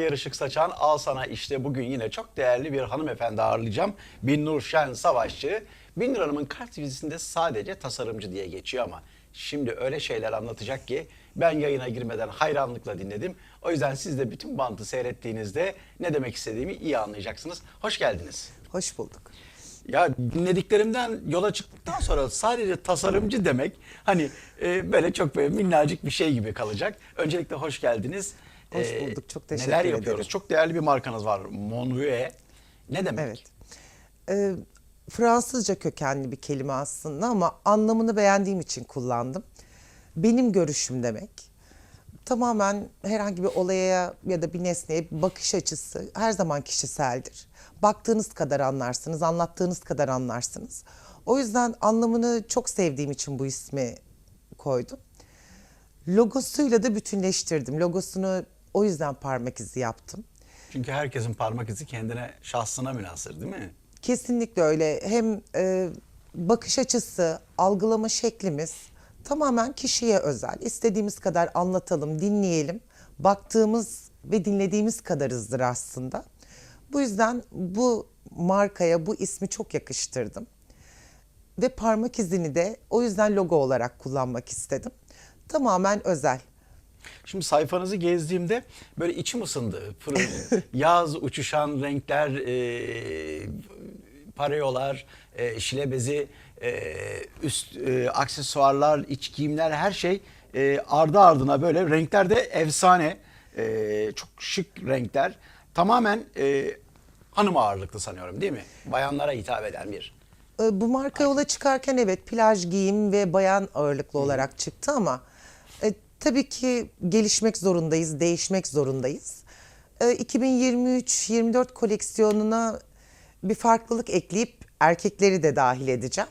Tayyar Işık Saçan. Al sana işte bugün yine çok değerli bir hanımefendi ağırlayacağım. Binnur Şen Savaşçı. Binnur Hanım'ın kart vizitinde sadece tasarımcı diye geçiyor ama şimdi öyle şeyler anlatacak ki ben yayına girmeden hayranlıkla dinledim. O yüzden siz de bütün bantı seyrettiğinizde ne demek istediğimi iyi anlayacaksınız. Hoş geldiniz. Hoş bulduk. Ya dinlediklerimden yola çıktıktan sonra sadece tasarımcı demek hani e, böyle çok böyle minnacık bir şey gibi kalacak. Öncelikle hoş geldiniz. Hoş bulduk, çok teşekkür Neler ederim. yapıyoruz? Çok değerli bir markanız var. Monvue. Ne demek? Evet. Ee, Fransızca kökenli bir kelime aslında ama anlamını beğendiğim için kullandım. Benim görüşüm demek. Tamamen herhangi bir olaya ya da bir nesneye bakış açısı her zaman kişiseldir. Baktığınız kadar anlarsınız, anlattığınız kadar anlarsınız. O yüzden anlamını çok sevdiğim için bu ismi koydum. Logosuyla da bütünleştirdim. Logosunu o yüzden parmak izi yaptım. Çünkü herkesin parmak izi kendine, şahsına münasır değil mi? Kesinlikle öyle. Hem e, bakış açısı, algılama şeklimiz tamamen kişiye özel. İstediğimiz kadar anlatalım, dinleyelim. Baktığımız ve dinlediğimiz kadarızdır aslında. Bu yüzden bu markaya bu ismi çok yakıştırdım. Ve parmak izini de o yüzden logo olarak kullanmak istedim. Tamamen özel. Şimdi sayfanızı gezdiğimde böyle içim ısındı. Yaz, uçuşan renkler, e, pareolar, e, şile bezi, e, üst e, aksesuarlar, iç giyimler her şey e, ardı ardına böyle renkler de efsane. E, çok şık renkler. Tamamen e, hanım ağırlıklı sanıyorum değil mi? Bayanlara hitap eden bir. E, Bu marka yola çıkarken evet plaj giyim ve bayan ağırlıklı olarak çıktı ama e, tabii ki gelişmek zorundayız, değişmek zorundayız. E, 2023-24 koleksiyonuna bir farklılık ekleyip erkekleri de dahil edeceğim.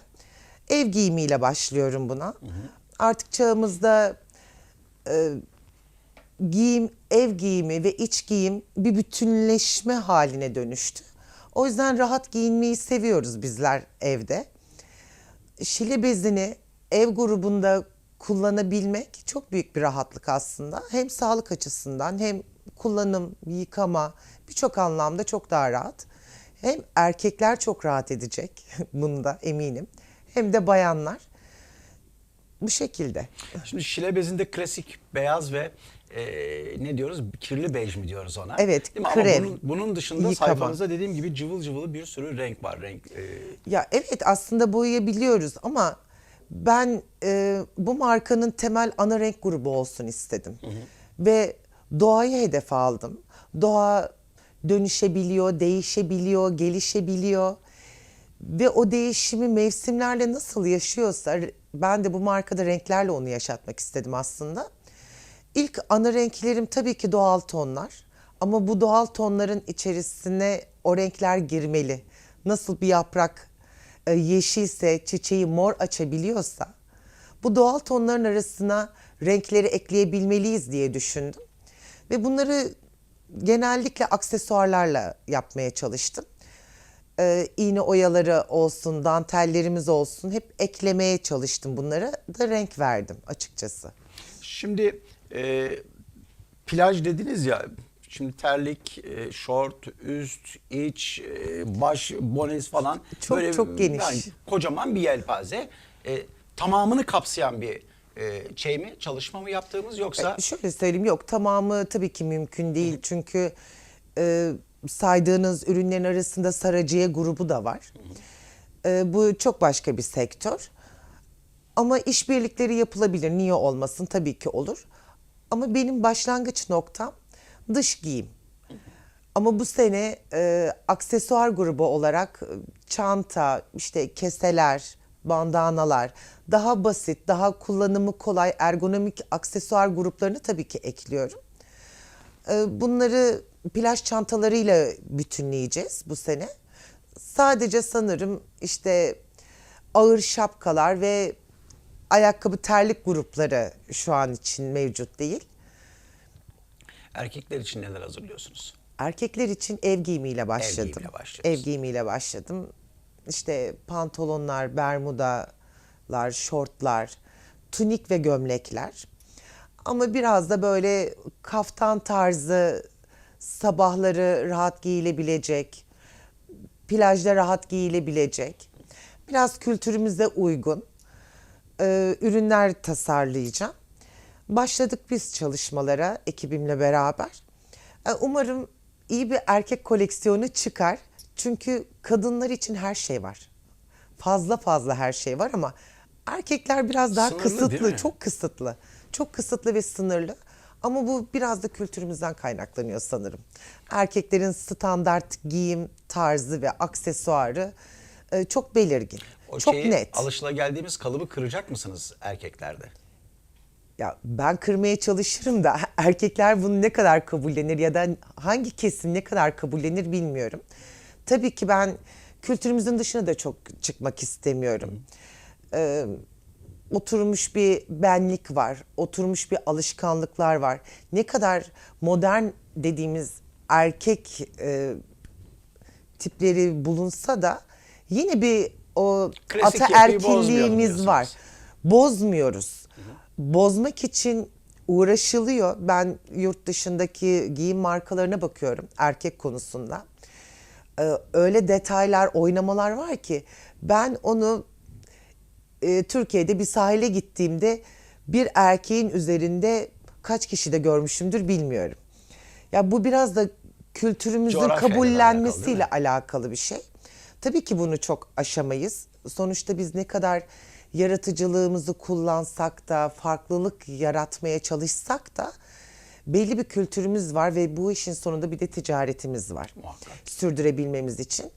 Ev giyimiyle başlıyorum buna. Artık çağımızda giyim, ev giyimi ve iç giyim bir bütünleşme haline dönüştü. O yüzden rahat giyinmeyi seviyoruz bizler evde. Şile bezini ev grubunda kullanabilmek çok büyük bir rahatlık aslında. Hem sağlık açısından hem kullanım, yıkama birçok anlamda çok daha rahat. Hem erkekler çok rahat edecek bunda eminim. Hem de bayanlar. Bu şekilde. Şimdi şile bezinde klasik beyaz ve e, ne diyoruz? Kirli bej mi diyoruz ona? Evet, Değil mi? Ama krem, bunun, bunun dışında yıkama. sayfanızda dediğim gibi cıvıl cıvılı bir sürü renk var. Renk e, Ya evet aslında boyayabiliyoruz ama ben e, bu markanın temel ana renk grubu olsun istedim. Ve doğayı hedef aldım. Doğa dönüşebiliyor, değişebiliyor, gelişebiliyor. Ve o değişimi mevsimlerle nasıl yaşıyorsa ben de bu markada renklerle onu yaşatmak istedim aslında. İlk ana renklerim tabii ki doğal tonlar. Ama bu doğal tonların içerisine o renkler girmeli. Nasıl bir yaprak yeşilse, çiçeği mor açabiliyorsa bu doğal tonların arasına renkleri ekleyebilmeliyiz diye düşündüm. Ve bunları genellikle aksesuarlarla yapmaya çalıştım. Ee, iğne oyaları olsun, dantellerimiz olsun hep eklemeye çalıştım bunlara da renk verdim açıkçası. Şimdi e, plaj dediniz ya. Şimdi terlik, e, şort, üst, iç, e, baş, bones falan. Çok, çok geniş. yani kocaman bir yelpaze. E, tamamını kapsayan bir e, şey mi, çalışma mı yaptığımız yoksa? E, Şöyle söyleyeyim yok tamamı tabii ki mümkün değil çünkü e, saydığınız ürünlerin arasında Saraciye grubu da var. E, bu çok başka bir sektör. Ama işbirlikleri yapılabilir. Niye olmasın? Tabii ki olur. Ama benim başlangıç noktam dış giyim. Ama bu sene e, aksesuar grubu olarak e, çanta, işte keseler, bandanalar, daha basit, daha kullanımı kolay ergonomik aksesuar gruplarını tabii ki ekliyorum. E, bunları plaj çantalarıyla bütünleyeceğiz bu sene. Sadece sanırım işte ağır şapkalar ve ayakkabı terlik grupları şu an için mevcut değil. Erkekler için neler hazırlıyorsunuz? Erkekler için ev giyimiyle başladım. giyimiyle başlıyoruz. Ev giyimiyle başladım. İşte pantolonlar, bermudalar, şortlar, tunik ve gömlekler. Ama biraz da böyle kaftan tarzı sabahları rahat giyilebilecek, plajda rahat giyilebilecek, biraz kültürümüze uygun e, ürünler tasarlayacağım. Başladık biz çalışmalara ekibimle beraber. E, Umarım iyi bir erkek koleksiyonu çıkar. Çünkü kadınlar için her şey var. Fazla fazla her şey var ama erkekler biraz daha Sınırlı, kısıtlı, çok kısıtlı. Çok kısıtlı ve sınırlı. Ama bu biraz da kültürümüzden kaynaklanıyor sanırım. Erkeklerin standart giyim tarzı ve aksesuarı e, çok belirgin. O çok şeyi, net. alışılageldiğimiz kalıbı kıracak mısınız erkeklerde? Ya ben kırmaya çalışırım da erkekler bunu ne kadar kabullenir ya da hangi kesim ne kadar kabullenir bilmiyorum. Tabii ki ben kültürümüzün dışına da çok çıkmak istemiyorum. Ee, oturmuş bir benlik var, oturmuş bir alışkanlıklar var. Ne kadar modern dediğimiz erkek e, tipleri bulunsa da yine bir o Klasik ataerkilliğimiz var. Bozmuyoruz. Bozmak için uğraşılıyor. Ben yurt dışındaki giyim markalarına bakıyorum erkek konusunda. Ee, öyle detaylar, oynamalar var ki ben onu e, Türkiye'de bir sahile gittiğimde bir erkeğin üzerinde kaç kişi de görmüşümdür bilmiyorum. Ya bu biraz da kültürümüzün alakalı, kabullenmesiyle mi? alakalı bir şey. Tabii ki bunu çok aşamayız. Sonuçta biz ne kadar yaratıcılığımızı kullansak da, farklılık yaratmaya çalışsak da belli bir kültürümüz var ve bu işin sonunda bir de ticaretimiz var. Muhakkak. Sürdürebilmemiz için.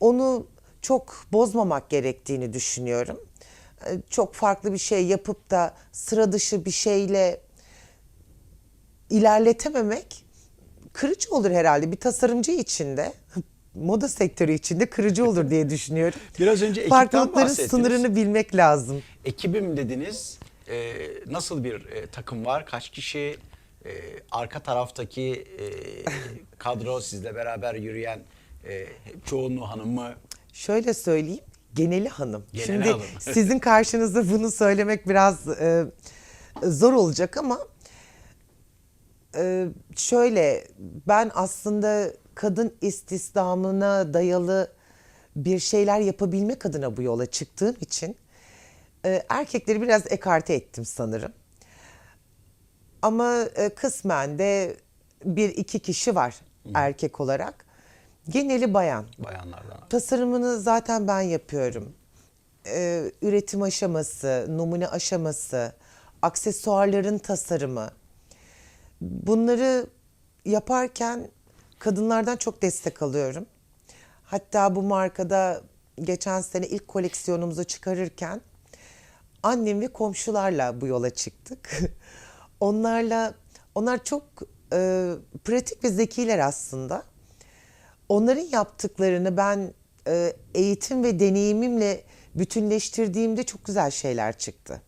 Onu çok bozmamak gerektiğini düşünüyorum. Ee, Çok farklı bir şey yapıp da sıra dışı bir şeyle ilerletememek kırıcı olur herhalde. Bir tasarımcı için de moda sektörü içinde kırıcı olur diye düşünüyorum. Biraz önce ekipten Farklılıkların bahsettiniz. sınırını bilmek lazım. Ekibim dediniz. Ee, nasıl bir e, takım var? Kaç kişi? Ee, arka taraftaki e, kadro sizle beraber yürüyen e, çoğunluğu hanım mı? Şöyle söyleyeyim. Geneli hanım. Geneli Şimdi hanım. sizin karşınızda bunu söylemek biraz e, zor olacak ama e, şöyle ben aslında kadın istihdamına dayalı bir şeyler yapabilmek adına bu yola çıktığım için e, erkekleri biraz ekarte ettim sanırım. Ama e, kısmen de bir iki kişi var erkek olarak. Geneli bayan. Bayanlardan. Tasarımını zaten ben yapıyorum. Ee, üretim aşaması, numune aşaması, aksesuarların tasarımı. Bunları yaparken kadınlardan çok destek alıyorum. Hatta bu markada geçen sene ilk koleksiyonumuzu çıkarırken annem ve komşularla bu yola çıktık. Onlarla, onlar çok e, pratik ve zekiler aslında. Onların yaptıklarını ben e, eğitim ve deneyimimle bütünleştirdiğimde çok güzel şeyler çıktı.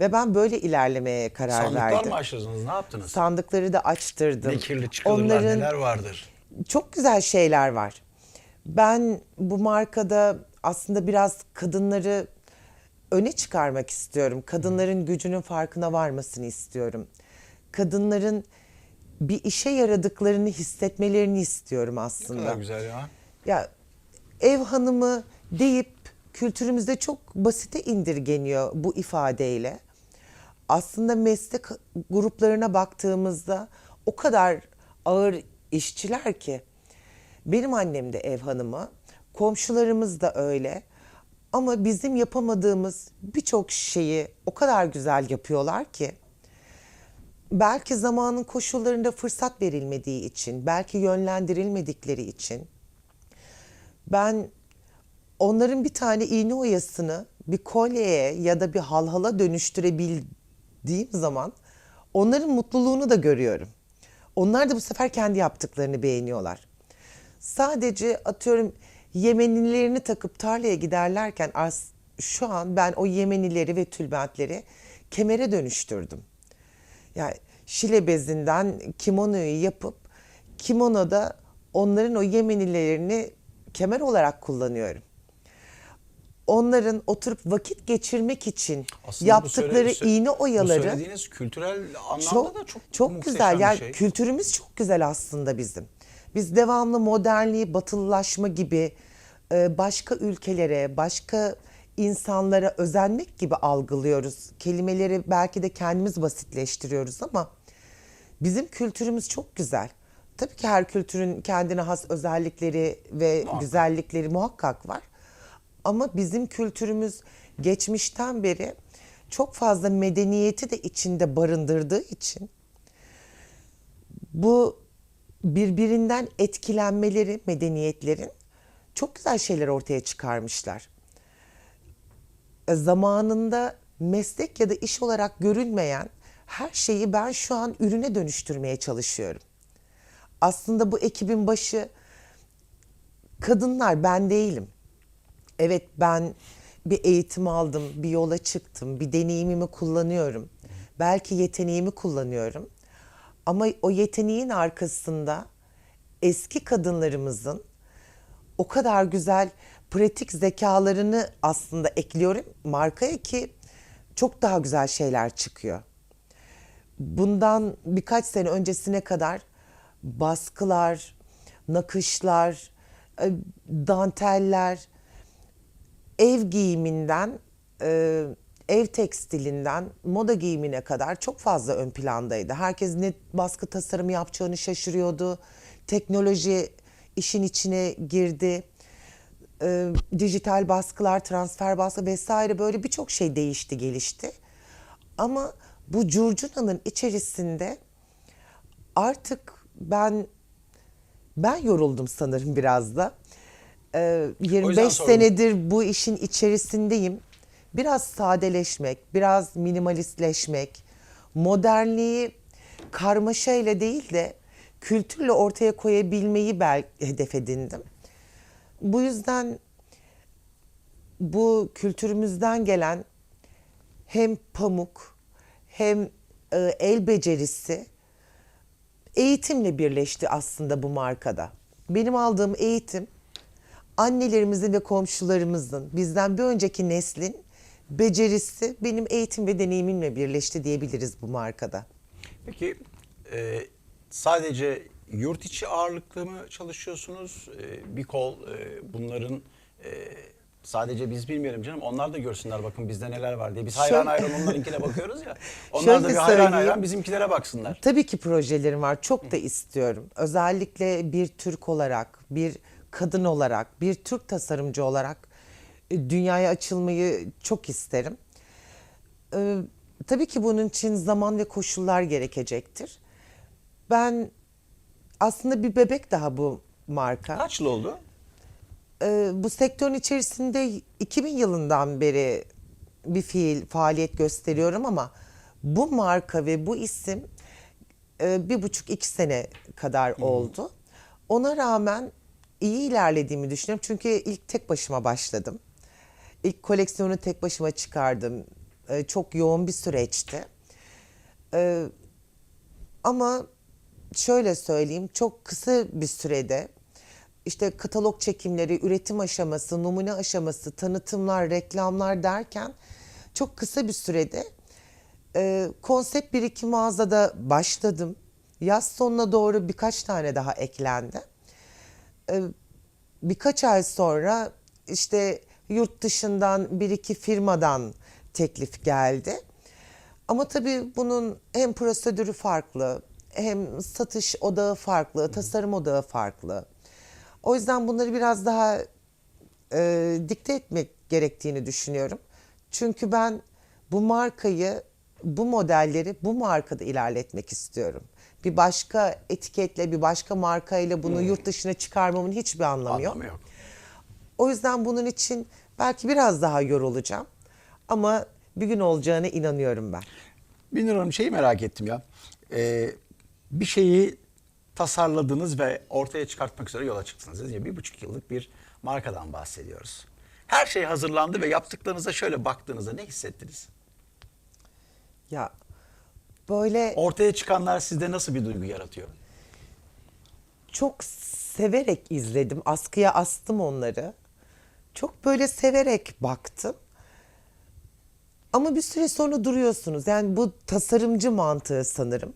Ve ben böyle ilerlemeye karar Sandıklar verdim. mı açtınız? Ne yaptınız? Sandıkları da açtırdım. Ne kirli çıkılırlar Onların neler vardır? çok güzel şeyler var. Ben bu markada aslında biraz kadınları öne çıkarmak istiyorum. Kadınların gücünün farkına varmasını istiyorum. Kadınların bir işe yaradıklarını hissetmelerini istiyorum Ne aslında. kadar güzel ya. Ya ev hanımı deyip kültürümüzde çok basite indirgeniyor bu ifadeyle. Aslında meslek gruplarına baktığımızda o kadar ağır işçiler ki. Benim annem de ev hanımı, komşularımız da öyle. Ama bizim yapamadığımız birçok şeyi o kadar güzel yapıyorlar ki belki zamanın koşullarında fırsat verilmediği için, belki yönlendirilmedikleri için ben onların bir tane iğne oyasını bir kolyeye ya da bir halhala dönüştürebildiğim zaman onların mutluluğunu da görüyorum. Onlar da bu sefer kendi yaptıklarını beğeniyorlar. Sadece atıyorum Yemenilerini takıp tarlaya giderlerken as, şu an ben o Yemenileri ve tülbentleri kemere dönüştürdüm. Yani şile bezinden kimonoyu yapıp kimonoda onların o Yemenilerini kemer olarak kullanıyorum. Onların oturup vakit geçirmek için Aslında bu yaptıkları söyle- iğne Bu oyaları söylediğiniz kültürel anlamda çok da çok çok güzel. Yani şey. kültürümüz çok güzel aslında bizim. Biz devamlı modernliği, batılılaşma gibi e, başka ülkelere, başka insanlara özenmek gibi algılıyoruz. Kelimeleri belki de kendimiz basitleştiriyoruz ama bizim kültürümüz çok güzel. Tabii ki her kültürün kendine has özellikleri ve Muhakkak. güzellikleri muhakkak var. Ama bizim kültürümüz geçmişten beri çok fazla medeniyeti de içinde barındırdığı için bu birbirinden etkilenmeleri medeniyetlerin çok güzel şeyler ortaya çıkarmışlar. E, Zamanında meslek ya da iş olarak görülmeyen her şeyi ben şu an ürüne dönüştürmeye çalışıyorum. Aslında bu ekibin başı kadınlar ben değilim. Evet ben bir eğitim aldım, bir yola çıktım, bir deneyimimi kullanıyorum. Belki yeteneğimi kullanıyorum. Ama o yeteneğin arkasında eski kadınlarımızın o kadar güzel pratik zekalarını aslında ekliyorum markaya ki çok daha güzel şeyler çıkıyor. Bundan birkaç sene öncesine kadar baskılar, nakışlar, e, danteller, ev giyiminden, e, ev tekstilinden, moda giyimine kadar çok fazla ön plandaydı. Herkes ne baskı tasarımı yapacağını şaşırıyordu. Teknoloji işin içine girdi. E, dijital baskılar, transfer baskı vesaire böyle birçok şey değişti, gelişti. Ama bu curcunanın içerisinde artık ben ben yoruldum sanırım biraz da. Ee, O yüzden 25 sordum. senedir bu işin içerisindeyim. Biraz sadeleşmek, biraz minimalistleşmek, modernliği karmaşayla değil de kültürle ortaya koyabilmeyi bel hedef edindim. Bu yüzden bu kültürümüzden gelen hem pamuk hem e, el becerisi eğitimle birleşti aslında bu markada. Benim aldığım eğitim annelerimizin ve komşularımızın bizden bir önceki neslin becerisi benim eğitim ve deneyimimle birleşti diyebiliriz bu markada. Peki e, sadece yurt içi ağırlıklı mı çalışıyorsunuz? E, bir kol e, bunların e, sadece biz bilmeyelim canım onlar da görsünler bakın bizde neler var diye. Biz hayran Şöyle- hayran onlarınkine bakıyoruz ya. Onlar Şöyle da bir hayran söyleyeyim. hayran bizimkilere baksınlar. Tabii ki projelerim var. Çok da istiyorum. Özellikle bir Türk olarak, bir kadın olarak, bir Türk tasarımcı olarak e, dünyaya açılmayı çok isterim. Ee, tabii ki bunun için zaman ve koşullar gerekecektir. Ben aslında bir bebek daha bu marka. Kaç yıl oldu? Ee, bu sektörün içerisinde 2000 yılından beri bir fiil faaliyet gösteriyorum ama bu marka ve bu isim e, bir buçuk iki sene kadar oldu. Ona rağmen iyi ilerlediğimi düşünüyorum çünkü ilk tek başıma başladım. İlk koleksiyonu tek başıma çıkardım. Ee, çok yoğun bir süreçti. Ee, ama şöyle söyleyeyim çok kısa bir sürede işte katalog çekimleri, üretim aşaması, numune aşaması, tanıtımlar, reklamlar derken çok kısa bir sürede e, konsept bir iki mağazada başladım. Yaz sonuna doğru birkaç tane daha eklendi. E, birkaç ay sonra işte yurt dışından bir iki firmadan teklif geldi. Ama tabii bunun hem prosedürü farklı, hem satış odağı farklı, tasarım odağı farklı. O yüzden bunları biraz daha e, dikte etmek gerektiğini düşünüyorum. Çünkü ben bu markayı, bu modelleri bu markada ilerletmek istiyorum. Bir başka etiketle, bir başka markayla bunu yurt dışına çıkarmamın hiçbir anlamı yok. Anlamı yok. O yüzden bunun için belki biraz daha yorulacağım. Ama bir gün olacağına inanıyorum ben. Binur Hanım şeyi merak ettim ya. Ee, bir şeyi tasarladınız ve ortaya çıkartmak üzere yola çıktınız. Dediniz ya, bir buçuk yıllık bir markadan bahsediyoruz. Her şey hazırlandı ve yaptıklarınıza şöyle baktığınızda ne hissettiniz? Ya böyle Ortaya çıkanlar sizde nasıl bir duygu yaratıyor? çok severek izledim. Askıya astım onları. Çok böyle severek baktım. Ama bir süre sonra duruyorsunuz. Yani bu tasarımcı mantığı sanırım.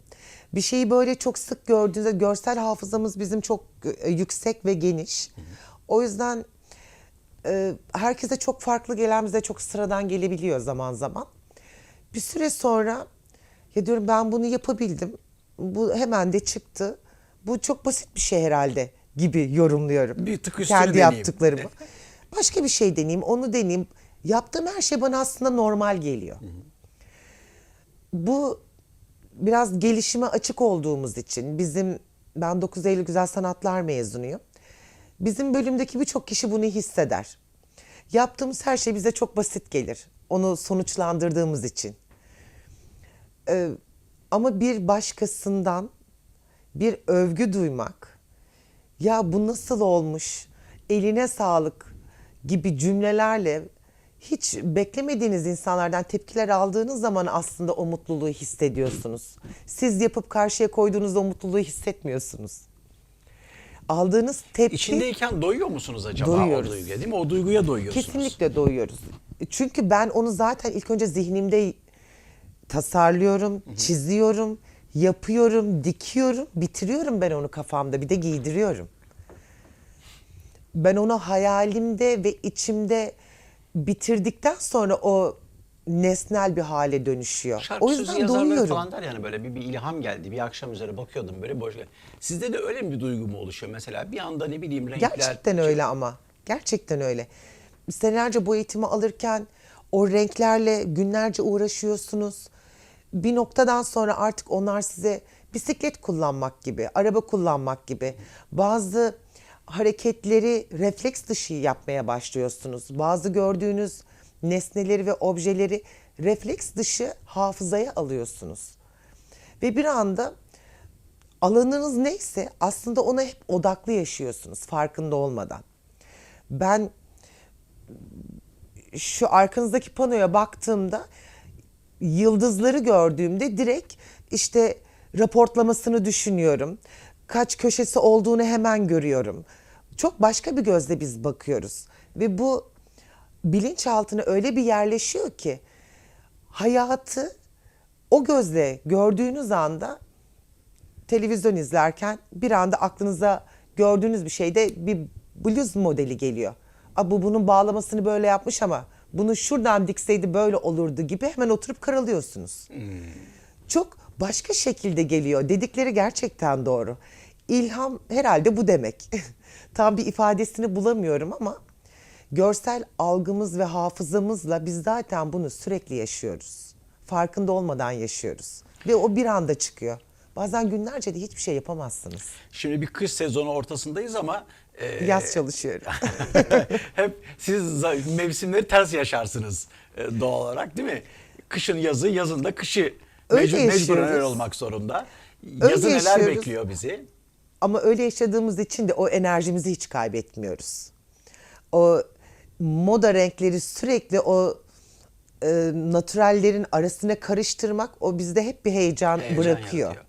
Bir şeyi böyle çok sık gördüğünüzde görsel hafızamız bizim çok e, yüksek ve geniş. O yüzden e, herkese çok farklı gelen bize çok sıradan gelebiliyor zaman zaman. Bir süre sonra ya diyorum ben bunu yapabildim. Bu hemen de çıktı. Bu çok basit bir şey herhalde gibi yorumluyorum. Bir tık üstüne Kendi deneyeyim. yaptıklarımı. Başka bir şey deneyeyim, onu deneyeyim. Yaptığım her şey bana aslında normal geliyor. Bu biraz gelişime açık olduğumuz için bizim ben 9 Eylül Güzel Sanatlar mezunuyum. Bizim bölümdeki birçok kişi bunu hisseder. Yaptığımız her şey bize çok basit gelir. Onu sonuçlandırdığımız için. Ee, ama bir başkasından bir övgü duymak, ya bu nasıl olmuş, eline sağlık gibi cümlelerle hiç beklemediğiniz insanlardan tepkiler aldığınız zaman aslında o mutluluğu hissediyorsunuz. Siz yapıp karşıya koyduğunuzda o mutluluğu hissetmiyorsunuz. Aldığınız tepki İçindeyken doyuyor musunuz acaba Doyuyoruz. o duyguya değil mi? O duyguya doyuyorsunuz. Kesinlikle doyuyoruz. Çünkü ben onu zaten ilk önce zihnimde tasarlıyorum, çiziyorum, yapıyorum, dikiyorum, bitiriyorum ben onu kafamda. Bir de giydiriyorum. Ben onu hayalimde ve içimde bitirdikten sonra o nesnel bir hale dönüşüyor. Şarkı o yüzden doyuyorum. falan der yani böyle bir, bir ilham geldi. Bir akşam üzere bakıyordum böyle boş. Sizde de öyle mi bir duygu mu oluşuyor mesela? Bir anda ne bileyim renkler. Gerçekten öyle ama. Gerçekten öyle. Senelerce bu eğitimi alırken o renklerle günlerce uğraşıyorsunuz. Bir noktadan sonra artık onlar size bisiklet kullanmak gibi, araba kullanmak gibi bazı hareketleri refleks dışı yapmaya başlıyorsunuz. Bazı gördüğünüz nesneleri ve objeleri refleks dışı hafızaya alıyorsunuz. Ve bir anda alanınız neyse aslında ona hep odaklı yaşıyorsunuz farkında olmadan. Ben şu arkanızdaki panoya baktığımda yıldızları gördüğümde direkt işte raportlamasını düşünüyorum. Kaç köşesi olduğunu hemen görüyorum. Çok başka bir gözle biz bakıyoruz. Ve bu bilinçaltına öyle bir yerleşiyor ki hayatı o gözle gördüğünüz anda televizyon izlerken bir anda aklınıza gördüğünüz bir şeyde bir bluz modeli geliyor. A, bu bunun bağlamasını böyle yapmış ama bunu şuradan dikseydi böyle olurdu gibi hemen oturup karalıyorsunuz. Çok başka şekilde geliyor. Dedikleri gerçekten doğru. İlham herhalde bu demek. Tam bir ifadesini bulamıyorum ama görsel algımız ve hafızamızla biz zaten bunu sürekli yaşıyoruz. Farkında olmadan yaşıyoruz. Ve o bir anda çıkıyor. Bazen günlerce de hiçbir şey yapamazsınız. Şimdi bir kış sezonu ortasındayız ama e, Yaz çalışıyorum. hep siz mevsimleri ters yaşarsınız e, doğal olarak değil mi? Kışın yazı, yazın da kışı Öyle mecbur, mecburen öyle olmak zorunda. Öyle Yazı neler yaşıyoruz. bekliyor bizi? Ama öyle yaşadığımız için de o enerjimizi hiç kaybetmiyoruz. O moda renkleri sürekli o e, natürellerin arasına karıştırmak o bizde hep bir heyecan, Heyecan bırakıyor. yaratıyor.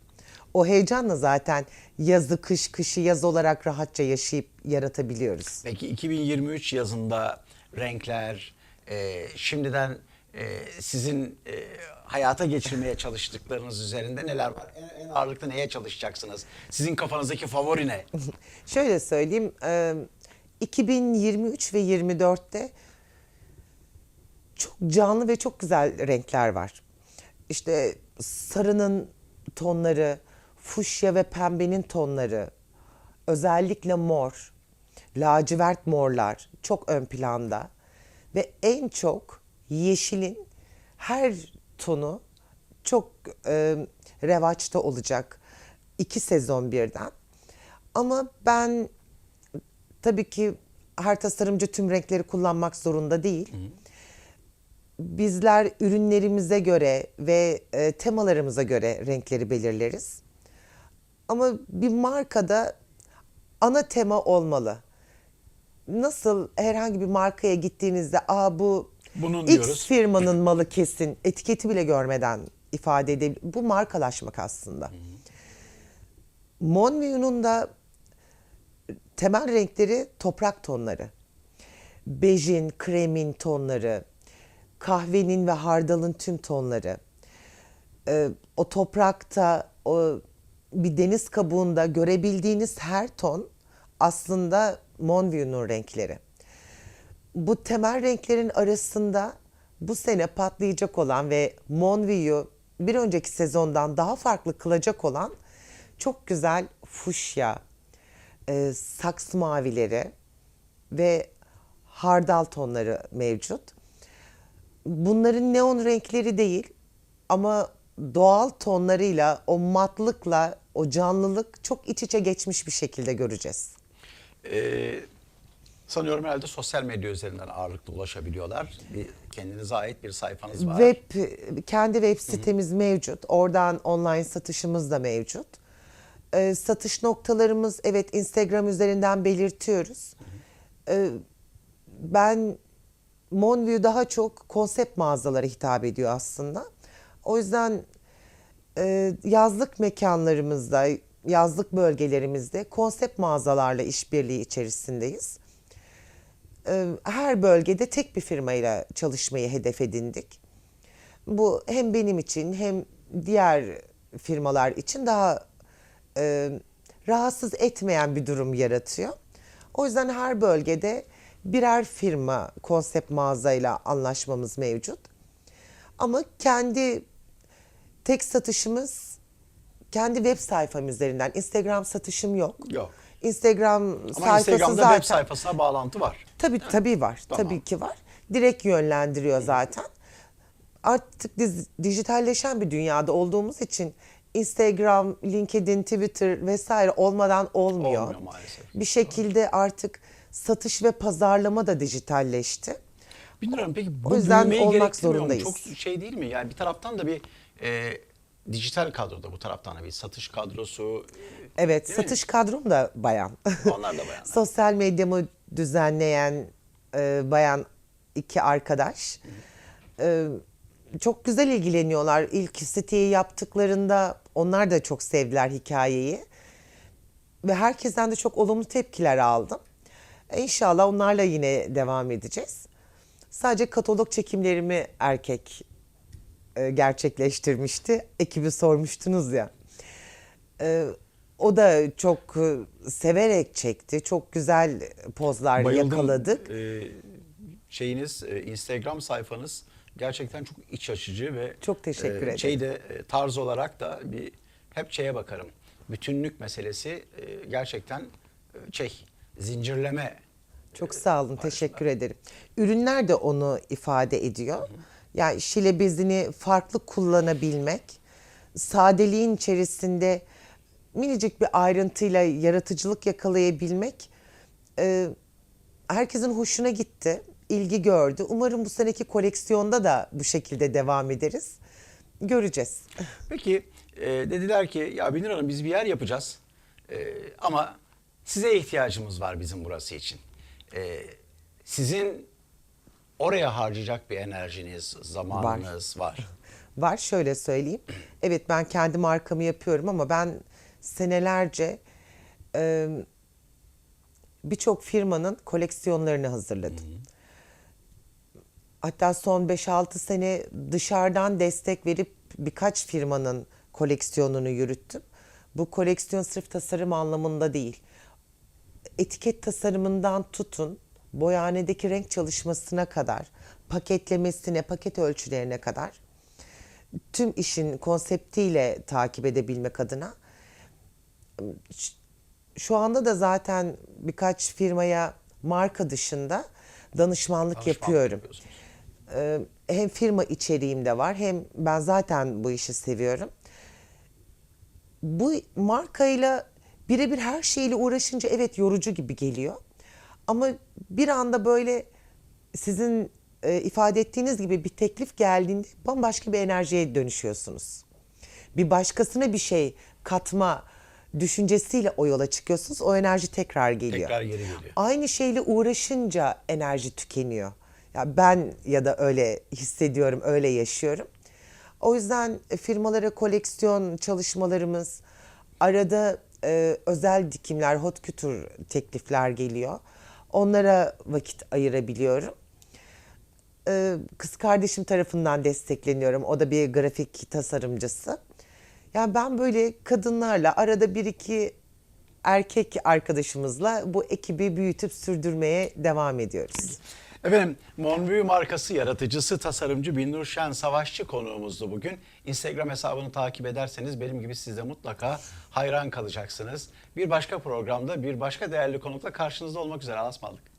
O heyecanla zaten yazı kış kışı yaz olarak rahatça yaşayıp yaratabiliyoruz. Peki 2023 yazında renkler e, şimdiden e, sizin e, hayata geçirmeye çalıştıklarınız üzerinde neler var? En, en ağırlıklı neye çalışacaksınız? Sizin kafanızdaki favori ne? Şöyle söyleyeyim, e, 2023 ve 24'te çok canlı ve çok güzel renkler var. İşte sarının tonları, fuşya ve pembenin tonları, özellikle mor, lacivert morlar çok ön planda ve en çok yeşilin her tonu çok e, revaçta olacak iki sezon birden. Ama ben tabii ki her tasarımcı tüm renkleri kullanmak zorunda değil. Bizler ürünlerimize göre ve e, temalarımıza göre renkleri belirleriz. Ama bir markada ana tema olmalı. Nasıl herhangi bir markaya gittiğinizde aa bu Bunun X diyoruz." firmanın malı kesin etiketi bile görmeden ifade edebilir. Bu markalaşmak aslında. Monmouth'un da temel renkleri toprak tonları. bejin, kremin tonları, kahvenin ve hardalın tüm tonları, e, o toprakta, o bir deniz kabuğunda görebildiğiniz her ton aslında Monview'nun renkleri. Bu temel renklerin arasında bu sene patlayacak olan ve Monview'u bir önceki sezondan daha farklı kılacak olan çok güzel fuşya, e, saks mavileri ve hardal tonları mevcut. Bunların neon renkleri değil ama doğal tonlarıyla, o matlıkla, o canlılık çok iç içe geçmiş bir şekilde göreceğiz. Ee, sanıyorum herhalde sosyal medya üzerinden ağırlıklı ulaşabiliyorlar. Bir kendinize ait bir sayfanız var. Web kendi web sitemiz mevcut. Oradan online satışımız da mevcut. Ee, satış noktalarımız evet Instagram üzerinden belirtiyoruz. Ee, ben Monview daha çok konsept mağazalara hitap ediyor aslında. O yüzden e, yazlık mekanlarımızda, yazlık bölgelerimizde konsept mağazalarla işbirliği içerisindeyiz. Ee, her bölgede tek bir firmayla çalışmayı hedef edindik. Bu hem benim için hem diğer firmalar için daha e, rahatsız etmeyen bir durum yaratıyor. O yüzden her bölgede birer firma konsept mağazayla anlaşmamız mevcut. Ama kendi tek satışımız kendi web sayfam üzerinden. Instagram satışım yok. Yok. Instagram Ama sayfası Instagram'da zaten web sayfasına bağlantı var. Tabii tabii var. Tamam. Tabii ki var. Direkt yönlendiriyor zaten. Artık biz dijitalleşen bir dünyada olduğumuz için Instagram, LinkedIn, Twitter vesaire olmadan olmuyor. Olmuyor maalesef. Bir şekilde artık satış ve pazarlama da dijitalleşti. Bilmiyorum peki bu O yüzden büyümeyi olmak gerektirmiyor mu? zorundayız. Çok şey değil mi? Yani bir taraftan da bir e, dijital kadroda bu taraftan bir satış kadrosu. Evet, Değil mi? satış kadrom da bayan. Onlar da bayanlar. Sosyal medyamı düzenleyen e, bayan iki arkadaş. E, çok güzel ilgileniyorlar. İlk siteyi yaptıklarında onlar da çok sevdiler hikayeyi. Ve herkesten de çok olumlu tepkiler aldım. E, İnşallah onlarla yine devam edeceğiz. Sadece katalog çekimlerimi erkek e, gerçekleştirmişti. Ekibi sormuştunuz ya. E, o da çok e, severek çekti. Çok güzel pozlar Bayıldım. yakaladık. Şeyiniz e, Instagram sayfanız gerçekten çok iç açıcı ve Çok teşekkür ederim. Şeyde e, tarz olarak da bir hep şeye bakarım. Bütünlük meselesi e, gerçekten e, şey zincirleme Çok sağ olun, teşekkür ederim. Ürünler de onu ifade ediyor. Yani şile bezini farklı kullanabilmek, sadeliğin içerisinde minicik bir ayrıntıyla yaratıcılık yakalayabilmek e, herkesin hoşuna gitti, ilgi gördü. Umarım bu seneki koleksiyonda da bu şekilde devam ederiz. Göreceğiz. Peki e, dediler ki ya Binur Hanım biz bir yer yapacağız E, ama size ihtiyacımız var bizim burası için. E, sizin oraya harcayacak bir enerjiniz, zamanınız var. Var şöyle söyleyeyim. Evet ben kendi markamı yapıyorum ama ben senelerce e, birçok firmanın koleksiyonlarını hazırladım. Hatta son 5-6 sene dışarıdan destek verip birkaç firmanın koleksiyonunu yürüttüm. Bu koleksiyon sırf tasarım anlamında değil. Etiket tasarımından tutun, boyanedeki renk çalışmasına kadar, paketlemesine, paket ölçülerine kadar tüm işin konseptiyle takip edebilmek adına şu anda da zaten birkaç firmaya marka dışında danışmanlık, Danışmanlık yapıyorum. Ee, hem firma içeriğim de var hem ben zaten bu işi seviyorum. Bu markayla birebir her şeyle uğraşınca evet yorucu gibi geliyor. Ama bir anda böyle sizin e, ifade ettiğiniz gibi bir teklif geldiğinde bambaşka bir enerjiye dönüşüyorsunuz. Bir başkasına bir şey katma düşüncesiyle o yola çıkıyorsunuz. O enerji tekrar geliyor. Tekrar geri geliyor. Aynı şeyle uğraşınca enerji tükeniyor. Ya ben ya da öyle hissediyorum, öyle yaşıyorum. O yüzden firmalara koleksiyon çalışmalarımız, arada e, özel dikimler, hot couture teklifler geliyor. Onlara vakit ayırabiliyorum. Ee, kız kardeşim tarafından destekleniyorum. O da bir grafik tasarımcısı. Yani ben böyle kadınlarla arada bir iki erkek arkadaşımızla bu ekibi büyütüp sürdürmeye devam ediyoruz. Efendim Monvue markası yaratıcısı tasarımcı Binnur Şen Savaşçı konuğumuzdu bugün. Instagram hesabını takip ederseniz benim gibi siz de mutlaka hayran kalacaksınız. Bir başka programda bir başka değerli konukla karşınızda olmak üzere. Alasmalık.